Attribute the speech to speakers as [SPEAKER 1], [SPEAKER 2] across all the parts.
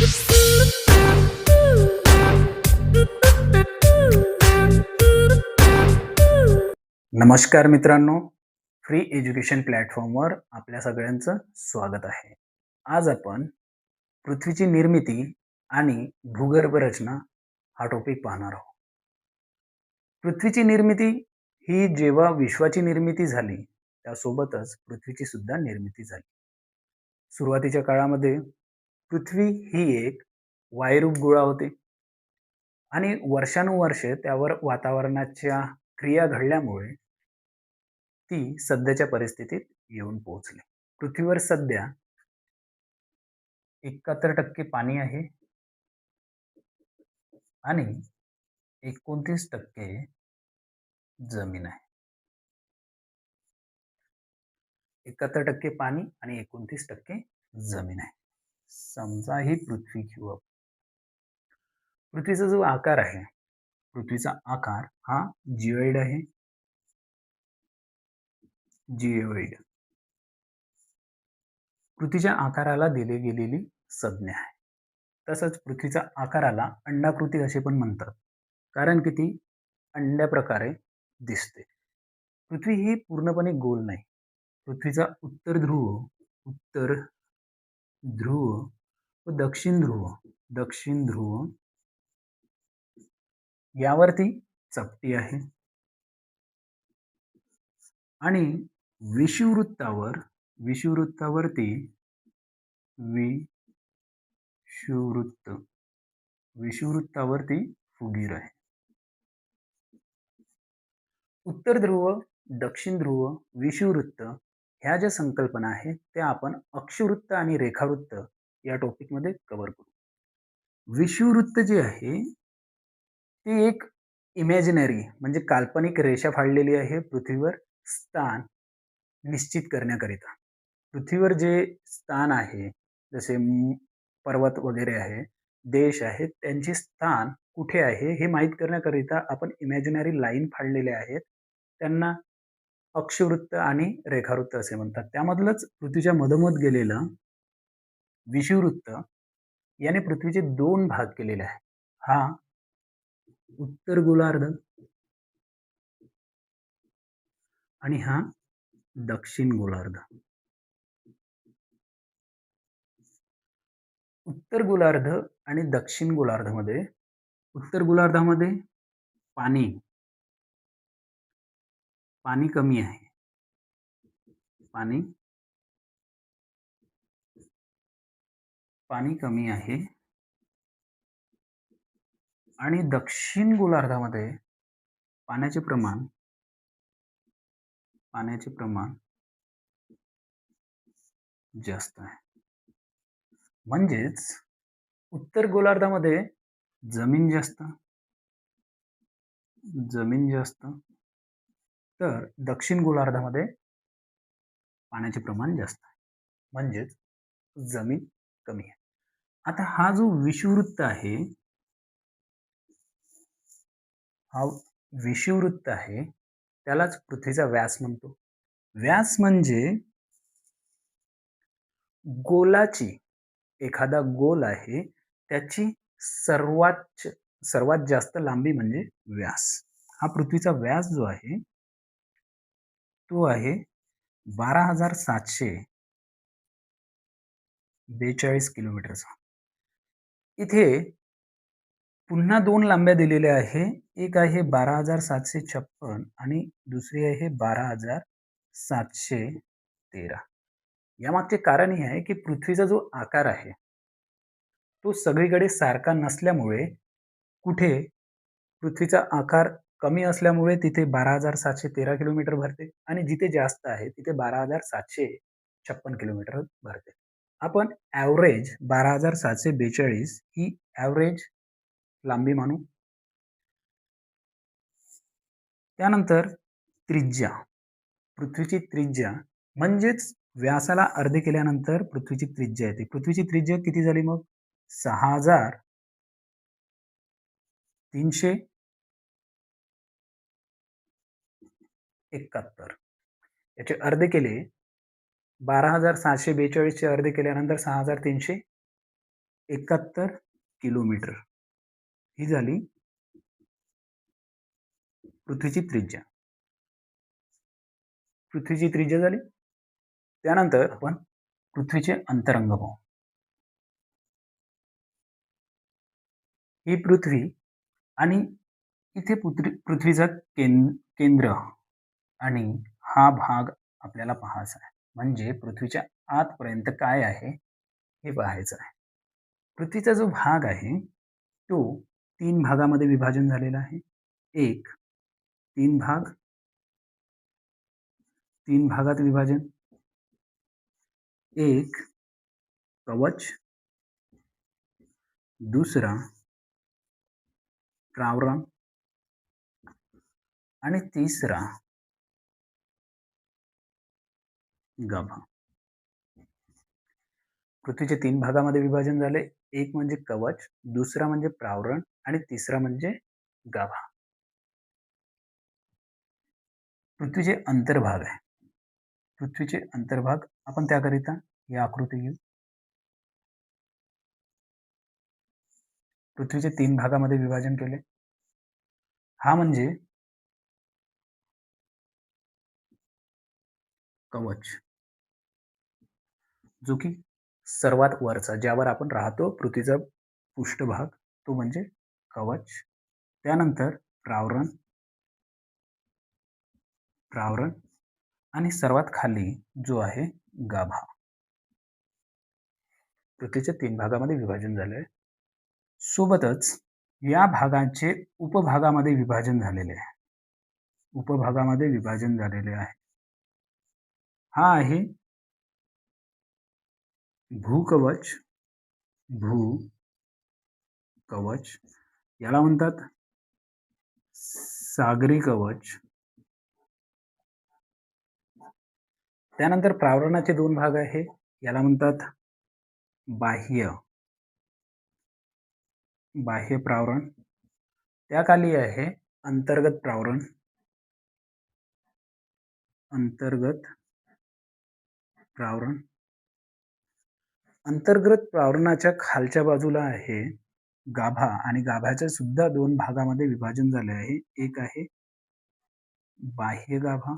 [SPEAKER 1] नमस्कार मित्रांनो free education प्लॅटफॉर्मवर आपल्या सगळ्यांचं स्वागत आहे. आज आपण पृथ्वीची निर्मिती आणि भूगर्भ रचना हा टॉपिक पाहणार आहोत. पृथ्वीची निर्मिती ही जेव्हा विश्वाची निर्मिती झाली त्यासोबतच पृथ्वीची सुद्धा निर्मिती झाली. सुरुवातीच्या काळामध्ये पृथ्वी ही एक वायुरूप गोळा होते. आणि वर्षानुवर्षे त्यावर वातावरणाच्या क्रिया घडल्यामुळे ती सध्याच्या परिस्थितीत येऊन पोहोचली. पृथ्वीवर सध्या एकाहत्तर टक्के पाणी आहे. आणि एकोणतीस टक्के जमीन आहे. एकाहत्तर टक्के पाणी आणि एकोणतीस टक्के जमीन आहे. समजा ही पृथ्वी घेऊ पृथ्वीचा जो आकार आहे पृथ्वीचा आकार हा जिओइड आहे. जिओइड पृथ्वीच्या आकाराला दिली गेलेली संज्ञा आहे. तसंच पृथ्वीच्या आकाराला अंडाकृती असे पण म्हणतात. कारण की ती अंड्या प्रकारे दिसते. पृथ्वी ही पूर्णपणे गोल नाही. पृथ्वीचा उत्तर ध्रुव उत्तर ध्रुव व दक्षिण ध्रुव. दक्षिण ध्रुव यावरती चपटी आहे. आणि विषुववृत्तावर विषुववृत्तावरती विषुववृत्त विषुवृत्तावरती फुगीर आहे. उत्तर ध्रुव दक्षिण ध्रुव विषुवृत्त ह्या ज्या संकल्पना आहेत त्या आपण अक्षवृत्त आणि रेखावृत्त या टॉपिकमध्ये कव्हर करू. विषुववृत्त जे आहे ते एक इमॅजिनरी म्हणजे काल्पनिक रेषा फाडलेली आहे पृथ्वीवर स्थान निश्चित करण्याकरिता. पृथ्वीवर जे स्थान आहे जसे पर्वत वगैरे आहे देश आहेत त्यांचे स्थान कुठे आहे हे माहीत करण्याकरिता आपण इमॅजिनरी लाईन फाडलेल्या आहेत. त्यांना अक्षवृत्त आणि रेखावृत्त असे म्हणतात. त्यामधलंच पृथ्वीच्या मधोमध गेलेलं विषुववृत्त याने पृथ्वीचे दोन भाग केलेले आहे हा उत्तर गोलार्ध आणि हा दक्षिण गोलार्ध. उत्तर गोलार्ध आणि दक्षिण गोलार्धमध्ये उत्तर गोलार्धामध्ये पाणी पाणी कमी आहे. पाणी पाणी कमी आहे. आणि दक्षिण गोलार्धामध्ये पाण्याचे प्रमाण पाण्याचे प्रमाण जास्त आहे. म्हणजेच उत्तर गोलार्धामध्ये जमीन जास्त जमीन जास्त तर दक्षिण गोलार्धामध्ये पाण्याचे प्रमाण जास्त आहे. म्हणजेच जमीन कमी आहे. आता हा जो विषुववृत्त आहे हा विषुववृत्त आहे त्यालाच पृथ्वीचा व्यास म्हणतो. व्यास म्हणजे गोलाची एखादा गोल आहे त्याची सर्वात सर्वात जास्त लांबी म्हणजे व्यास. हा पृथ्वीचा व्यास जो आहे तो आहे बारा हजार सातशे बेचाळीस किलोमीटरचा. इथे पुन्हा दोन लांब्या दिलेल्या आहे. एक आहे बारा हजार सातशे छप्पन आणि दुसरी आहे बारा हजार सातशे तेरा. यामागचे कारण हे आहे की पृथ्वीचा जो आकार आहे तो सगळीकडे सारखा नसल्यामुळे कुठे पृथ्वीचा आकार कमी असल्यामुळे तिथे बारा हजार सातशे तेरा किलोमीटर भरते आणि जिथे जास्त आहे तिथे बारा हजार सातशे छप्पन किलोमीटर भरते. आपण ॲव्हरेज बारा हजार सातशे बेचाळीस ही ॲव्हरेज लांबी मानू. त्यानंतर त्रिज्या. पृथ्वीची त्रिज्या म्हणजेच व्यासाला अर्धे केल्यानंतर पृथ्वीची त्रिज्या येते. पृथ्वीची त्रिज्या किती झाली मग? सहा हजार तीनशे एकाहत्तर. याचे अर्धे केले. बारा हजार सहाशे बेचाळीसचे अर्धे केल्यानंतर सहा हजार तीनशे एकाहत्तर किलोमीटर. ही झाली पृथ्वीची त्रिज्या. पृथ्वीची त्रिज्या झाली. त्यानंतर आपण पृथ्वीचे अंतरंग पाहू ही पृथ्वी आणि इथे पृथ्वी पृथ्वीचा केंद्र. आणि हा भाग आपल्याला पाहायचा आहे. म्हणजे पृथ्वीच्या आतपर्यंत काय आहे? हे पाहायचं आहे. पृथ्वीचा जो भाग आहे तो तीन भागामध्ये विभाजन झालेला आहे. एक तीन भाग. तीन भागात विभाजन. एक कवच. दुसरा प्रावरण. आणि तिसरा गाभा पृथ्वीचे तीन भागामध्ये विभाजन झाले एक म्हणजे कवच दुसरा म्हणजे प्रावरण आणि तिसरा म्हणजे गाभा पृथ्वीचे अंतर्भाग आहे. पृथ्वीचे अंतर्भाग आपण त्याकरिता या आकृती घेऊ. पृथ्वीचे तीन भागामध्ये विभाजन केले. हा म्हणजे कवच. जो की सर्वात वरचा ज्यावर आपण राहतो पृथ्वीचा पृष्ठभाग तो म्हणजे कवच. त्यानंतर प्रावरण प्रावरण आणि सर्वात खाली जो आहे गाभा. पृथ्वीच्या तीन भागामध्ये विभाजन झाले सोबतच या भागांचे उपभागामध्ये विभाजन झालेले आहे. उपभागामध्ये विभाजन झालेले आहे. हा आहे भूकवच भू कवच याला म्हणतात सागरी कवच. त्यानंतर प्रावरणाचे दोन भाग आहे याला म्हणतात बाह्य. बाह्य प्रावरण. त्याखाली आहे अंतर्गत प्रावरण. अंतर्गत प्रावरण. अंतर्गत प्रावरणाच्या खालच्या बाजूला आहे गाभा आणि गाभाच्या सुद्धा दोन भागामध्ये विभाजन झाले आहे. एक आहे बाह्य गाभा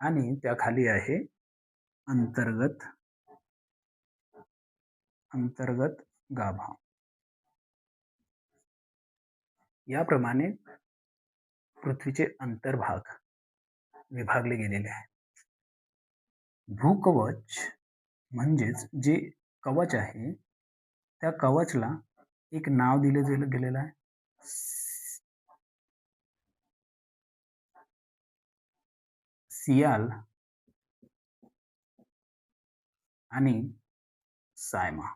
[SPEAKER 1] आणि त्या खाली आहे अंतर्गत अंतर्गत गाभा. याप्रमाणे पृथ्वीचे अंतर्भाग विभागले गेलेले आहे भूकवच म्हणजेच जे कवच आहे त्या कवचला एक नाव दिले गेलेलं आहे. सियाल आणि सायमा.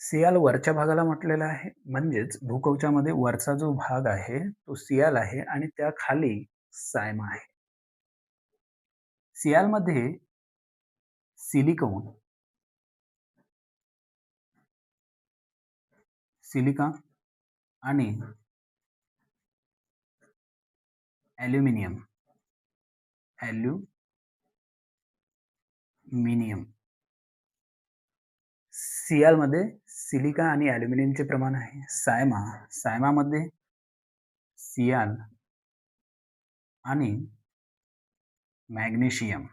[SPEAKER 1] सियाल वरच्या भागाला म्हटलेला आहे म्हणजेच भूकवचामध्ये वरचा जो भाग आहे तो सियाल आहे आणि त्या खाली सायमा आहे. सियालमध्ये सिलिकॉन. सिलिका आणि ॲल्युमिनियम. ॲल्युमिनियम. सियालमध्ये सिलिका आणि ॲल्युमिनियमचे प्रमाण आहे. सायमा सायमामध्ये सियाल आणि मॅग्नेशियम.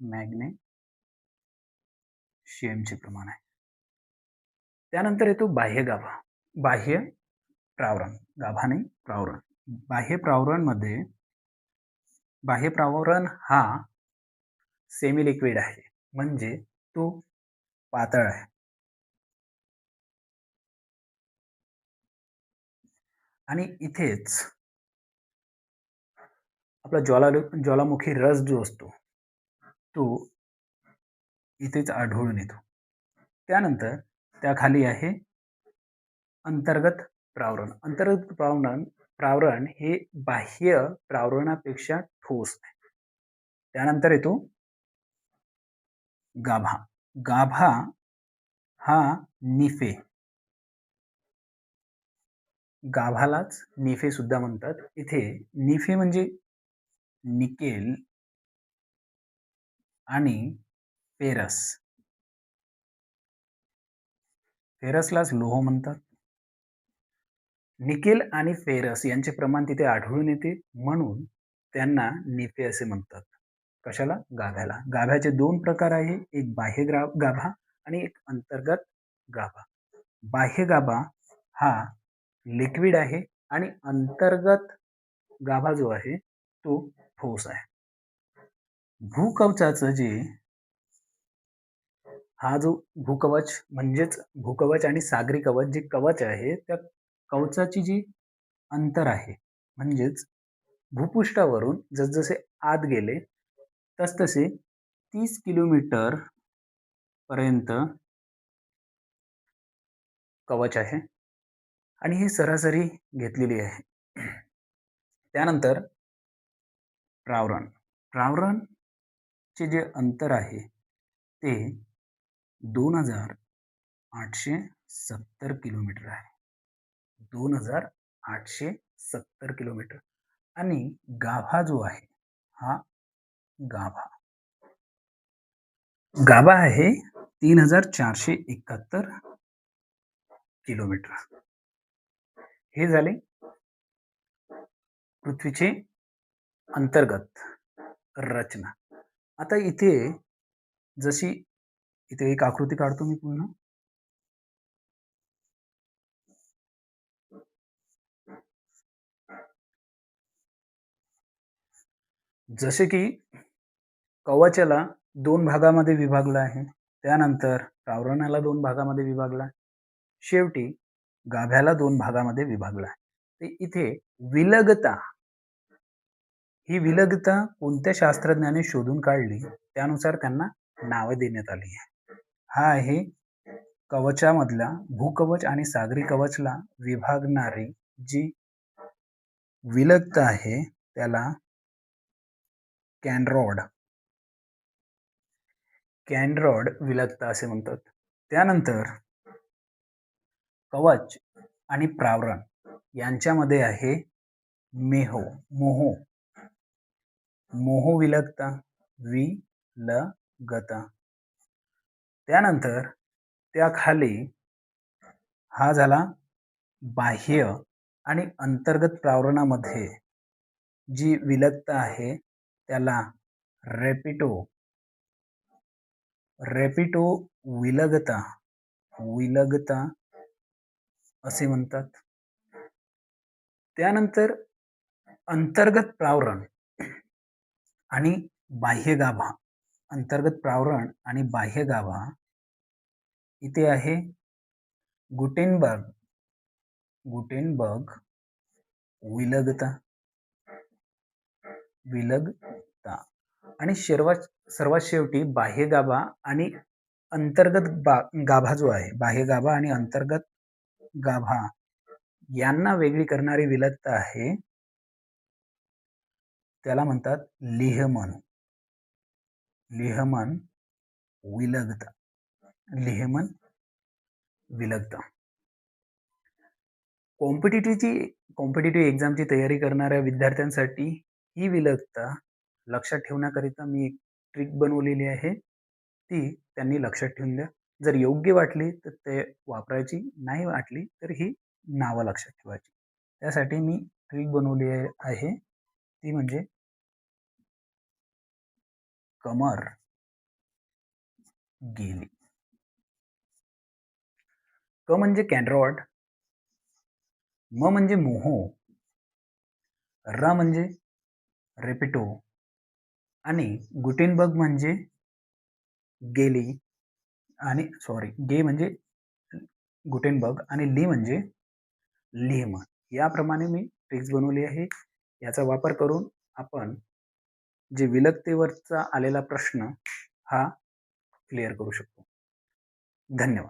[SPEAKER 1] मॅग्नेशियमचे प्रमाण आहे. त्यानंतर येतो बाह्य गाभा. बाह्य प्रावरण. गाभा नाही प्रावरण. बाह्य प्रावरणमध्ये बाह्य प्रावरण हा सेमी लिक्विड आहे. म्हणजे तो पातळ आहे. आणि इथेच आपला ज्वाला ज्वालामुखी रस जो असतो तो इथेच आढळून येतो. त्यानंतर त्याखाली आहे अंतर्गत प्रावरण. अंतर्गत प्रावरण प्रावरण हे बाह्य प्रावरणापेक्षा ठोस आहे. त्यानंतर येतो गाभा. गाभा हा निफे. गाभालाच निफे सुद्धा म्हणतात. इथे निफे म्हणजे निकेल आणि फेरस फेरसलाच लोह म्हणतात. निकेल आणि फेरस यांचे प्रमाण तिथे आढळून येते म्हणून त्यांना निफे असे म्हणतात. कशाला? गाभ्याला. गाभ्याचे दोन प्रकार आहे एक बाह्य गाभा आणि एक अंतर्गत गाभा. बाह्य गाभा हा लिक्विड आहे आणि अंतर्गत गाभा जो आहे तो ठोस आहे. भूकवचाचं जे हा जो भूकवच म्हणजेच भूकवच आणि सागरी कवच जे कवच आहे त्या कवचाची जी अंतर आहे म्हणजेच भूपृष्ठावरून जसजसे आत गेले तसतसे तीस किलोमीटर पर्यंत कवच आहे. आणि ही सरासरी घेतलेली आहे. त्यानंतर प्रावरण. प्रावरण चे जे अंतर आहे ते दोन हजार आठशे सत्तर किलोमीटर आहे. दोन हजार आठशे सत्तर किलोमीटर. आणि गाभा जो आहे हा गाभा. गाभा आहे तीन हजार चारशे एकाहत्तर किलोमीटर. हे झाले पृथ्वीचे अंतर्गत रचना. आता इथे जशी इथे एक आकृती काढतो मी पुन्हा. जसे की कवचाला दोन भागामध्ये विभागला आहे. त्यानंतर रावरणाला दोन भागामध्ये विभागला शेवटी गाभ्याला दोन भागामध्ये विभागला ते इथे विलगता ही विलगता कोणत्या शास्त्रज्ञाने शोधून काढली? त्यानुसार त्यांना नावे देण्यात आली आहे हा आहे कवचामधला भूकवच आणि सागरी कवचला विभागणारी जी विलगता आहे त्याला कॅनरॉड कॅनरॉड विलगता असे म्हणतात. त्यानंतर कवच आणि प्रावरण यांच्यामध्ये आहे मेहो मोहो. मोहविलगता विलगता. त्यानंतर त्याखाली हा झाला बाह्य आणि अंतर्गत प्रावरणामध्ये. जी विलगता आहे त्याला रेपिटो रेपिटो विलगता विलगता असे म्हणतात. त्यानंतर अंतर्गत प्रावरण. आणि बाह्य गाभा अंतर्गत प्रावरण आणि बाह्य गाभा इथे आहे गुटेनबर्ग. गुटेनबर्ग विलगता. विलगता. आणि सर्वात सर्वात शेवटी बाह्य गाभा आणि अंतर्गत बा गाभा जो आहे बाह्य गाभा आणि अंतर्गत गाभा यांना वेगळी करणारी विलगता आहे त्याला म्हणतात लेहमन. लेहमन विलगता. लिहमन विलगता. कॉम्पिटिटिव्हची कॉम्पिटेटिव्ह एक्झामची तयारी करणाऱ्या विद्यार्थ्यांसाठी ही विलगता लक्षात ठेवण्याकरिता मी एक ट्रिक बनवलेली आहे. ती त्यांनी लक्षात ठेवून द्या. जर योग्य वाटली तर ते वापरायची नाही वाटली तर ही नावं लक्षात ठेवायची. त्यासाठी मी ट्रिक बनवली आहे. ती म्हणजे कमर गेली. क म्हणजे कॅनरॉड म म्हणजे मोहो र म्हणजे रेपिटो आणि गुटेनबर्ग म्हणजे गेली आणि सॉरी गे म्हणजे गुटेनबर्ग आणि ली म्हणजे लिहमन याप्रमाणे मी ट्रिक्स बनवली आहे. याचा वापर करून आपण जे विलगतेवरचा आलेला प्रश्न हा क्लिअर करू शकतो. धन्यवाद.